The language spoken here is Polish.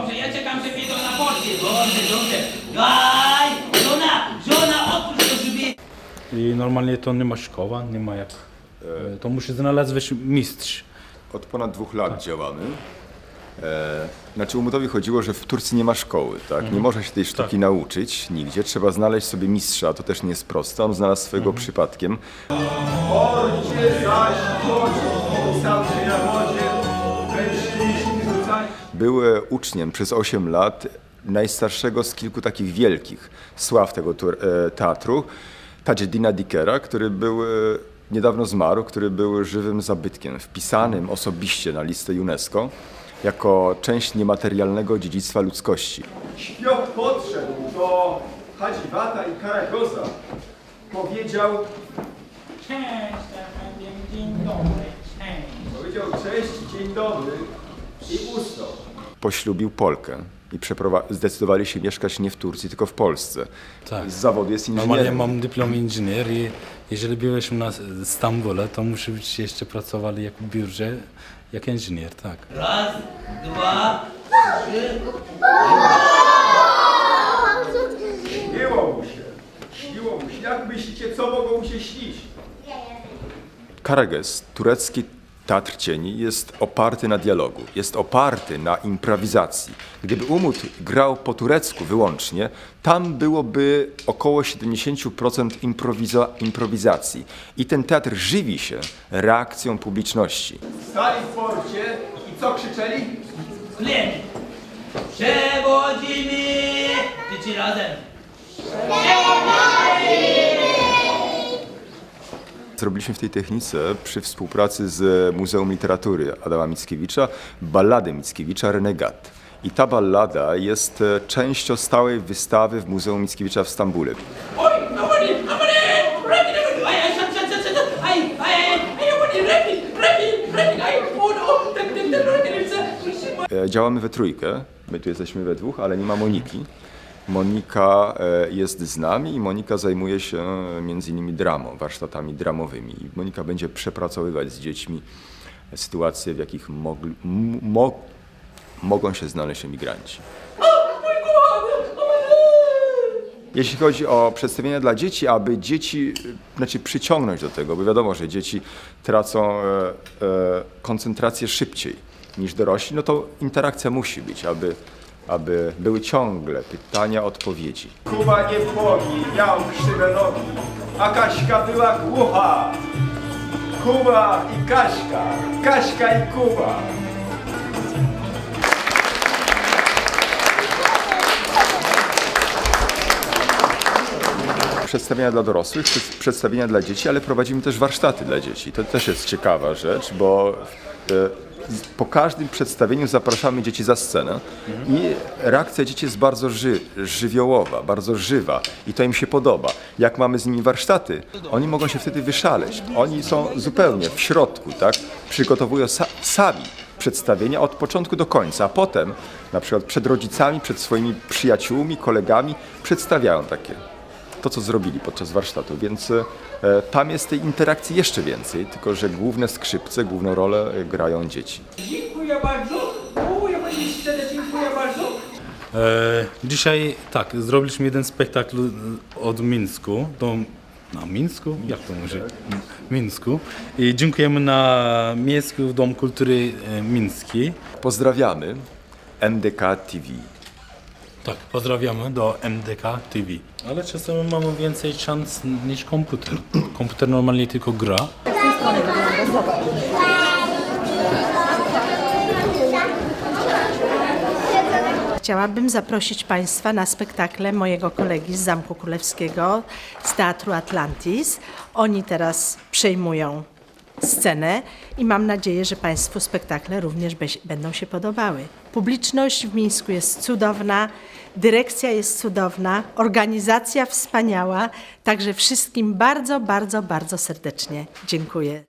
Dobrze, ja czekam, że mnie to na porcie. Dobrze, dobrze. Aj, żona, żona, otwórz to drzwi. I normalnie to nie ma szkoła, nie ma jak. e, To musi znaleźć mistrz. Od ponad dwóch lat działamy. E, znaczy Umutowi chodziło, że w Turcji nie ma szkoły, tak? Nie można się tej sztuki nauczyć nigdzie. Trzeba znaleźć sobie mistrza, to też nie jest proste. On znalazł swojego przypadkiem. Był uczniem przez 8 lat najstarszego z kilku takich wielkich sław tego e, teatru, Tajeddina Dikera, który był e, niedawno zmarł, który był żywym zabytkiem, wpisanym osobiście na listę UNESCO jako część niematerialnego dziedzictwa ludzkości. Śpioch podszedł do Hadziwata i Karagoza. Powiedział, Cześć, dzień dobry, cześć. powiedział cześć, dzień dobry i usnął. Poślubił Polkę i zdecydowali się mieszkać nie w Turcji, tylko w Polsce. Tak. Z zawodu jest Normalnie inżynierem. mam dyplom inżynier i jeżeli byliśmy na Stambule, to muszę być jeszcze pracowali jak w biurze, jak inżynier, tak. Raz, dwa, trzy. Śniło mu się. Śniło mu się. Jak myślicie, co mogło mu się śnić? Karages, turecki teatr cieni, jest oparty na dialogu, jest oparty na improwizacji. Gdyby Umut grał po turecku wyłącznie, tam byłoby około 70% improwiza- improwizacji. I ten teatr żywi się reakcją publiczności. Stali w porcie i co krzyczeli? Chleb. Przewodzimy. Dzieci razem. Zrobiliśmy w tej technice przy współpracy z Muzeum Literatury Adama Mickiewicza balladę Mickiewicza Renegat. I ta ballada jest e, częścią stałej wystawy w Muzeum Mickiewicza w Stambule. No, tak, tak, tak. E, Działamy we trójkę, my tu jesteśmy we dwóch, ale nie ma Moniki. Monika e, jest z nami i Monika zajmuje się e, między innymi dramą, warsztatami dramowymi. I Monika będzie przepracowywać z dziećmi sytuacje, w jakich mogli, mo, mogą się znaleźć emigranci. Jeśli chodzi o przedstawienia dla dzieci, aby dzieci, e, znaczy przyciągnąć do tego, bo wiadomo, że dzieci tracą e, e, koncentrację szybciej niż dorośli, no to interakcja musi być, aby, aby były ciągle pytania, odpowiedzi. Kuba nie włogi, miał krzywe nogi, a Kaśka była głucha. Kuba i Kaśka, Kaśka i Kuba. Przedstawienia dla dorosłych, przed- przedstawienia dla dzieci, ale prowadzimy też warsztaty dla dzieci. To też jest ciekawa rzecz, bo e, po każdym przedstawieniu zapraszamy dzieci za scenę i reakcja dzieci jest bardzo ży, żywiołowa, bardzo żywa i to im się podoba. Jak mamy z nimi warsztaty, oni mogą się wtedy wyszaleć. Oni są zupełnie w środku, tak? Przygotowują sa, sami przedstawienia od początku do końca, a potem na przykład przed rodzicami, przed swoimi przyjaciółmi, kolegami przedstawiają takie to, co zrobili podczas warsztatu, więc e, tam jest tej interakcji jeszcze więcej, tylko że główne skrzypce, główną rolę e, grają dzieci. Dziękuję bardzo. O, ja pani szczerze dziękuję bardzo. E, dzisiaj tak, zrobiliśmy jeden spektakl e, od Mińsku do. Na Mińsku? Jak to może? Mińsku. I dziękujemy na Miejskim Dom Kultury Miński. Pozdrawiamy MDK TV. Tak, pozdrawiamy do MDK TV. Ale czasem mamy więcej szans niż komputer. Komputer normalnie tylko gra. Chciałabym zaprosić Państwa na spektakle mojego kolegi z Zamku Królewskiego, z Teatru Atlantis. Oni teraz przejmują scenę i mam nadzieję, że Państwu spektakle również będą się podobały. Publiczność w Mińsku jest cudowna, dyrekcja jest cudowna, organizacja wspaniała, także wszystkim bardzo, bardzo, bardzo serdecznie dziękuję.